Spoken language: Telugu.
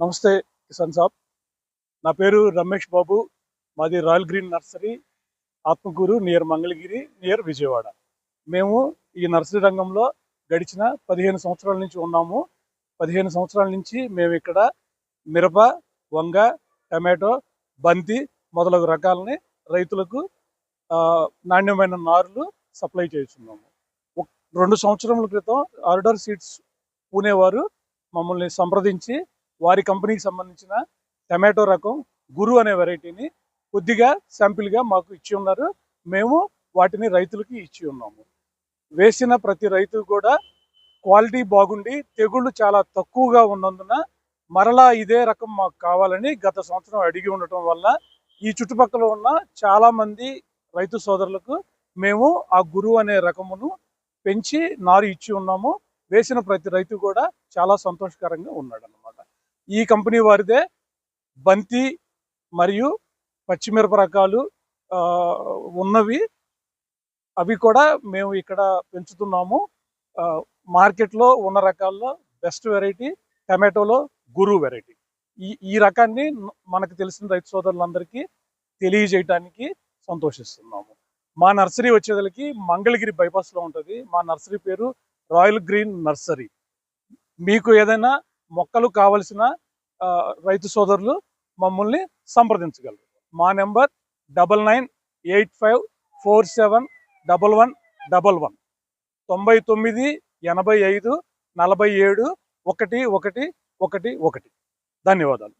నమస్తే కిసాన్ సాబ్. నా పేరు రమేష్ బాబు. మాది Royal Green Nursery Atmakur near Mangalagiri near Vijayawada. మేము ఈ నర్సరీ రంగంలో గడిచిన పదిహేను సంవత్సరాల నుంచి ఉన్నాము. పదిహేను సంవత్సరాల నుంచి మేము ఇక్కడ మిరప వంగ టమాటో బంతి మొదలగు రకాలని రైతులకు నాణ్యమైన నారులు సప్లై చేస్తున్నాము. రెండు సంవత్సరముల క్రితం ఆర్డర్ సీడ్స్ పూణే వారు మమ్మల్ని సంప్రదించి వారి కంపెనీకి సంబంధించిన టమాటో రకం గురు అనే వెరైటీని కొద్దిగా శాంపిల్గా మాకు ఇచ్చి ఉన్నారు. మేము వాటిని రైతులకి ఇచ్చి ఉన్నాము. వేసిన ప్రతి రైతు కూడా క్వాలిటీ బాగుండి తెగుళ్ళు చాలా తక్కువగా ఉన్నందున మరలా ఇదే రకం మాకు కావాలని గత సంవత్సరం అడిగి ఉండటం వల్ల ఈ చుట్టుపక్కల ఉన్న చాలామంది రైతు సోదరులకు మేము ఆ గురువు అనే రకమును పెంచి నారు ఇచ్చి ఉన్నాము. వేసిన ప్రతి రైతు కూడా చాలా సంతోషకరంగా ఉన్నాడు అన్నమాట ఈ కంపెనీ వారిదే బంతి మరియు పచ్చిమిరప రకాలు ఉన్నవి. అవి కూడా మేము ఇక్కడ పెంచుతున్నాము. మార్కెట్లో ఉన్న రకాల్లో బెస్ట్ వెరైటీ టమాటోలో గురు వెరైటీ. ఈ ఈ రకాన్ని మనకు తెలిసిన రైతు సోదరులందరికీ తెలియజేయటానికి సంతోషిస్తున్నాము. మా నర్సరీ వచ్చేదలకి మంగళగిరి బైపాస్లో ఉంటుంది. మా నర్సరీ పేరు రాయల్ గ్రీన్ నర్సరీ. మీకు ఏదైనా మొక్కలు కావలసిన రైతు సోదరులు మమ్మల్ని సంప్రదించగలరు. మా number double nine eight five four seven double one double one. తొంభై తొమ్మిది ఎనభై ఐదు నలభై ఏడు ఒకటి ఒకటి ఒకటి ఒకటి. ధన్యవాదాలు.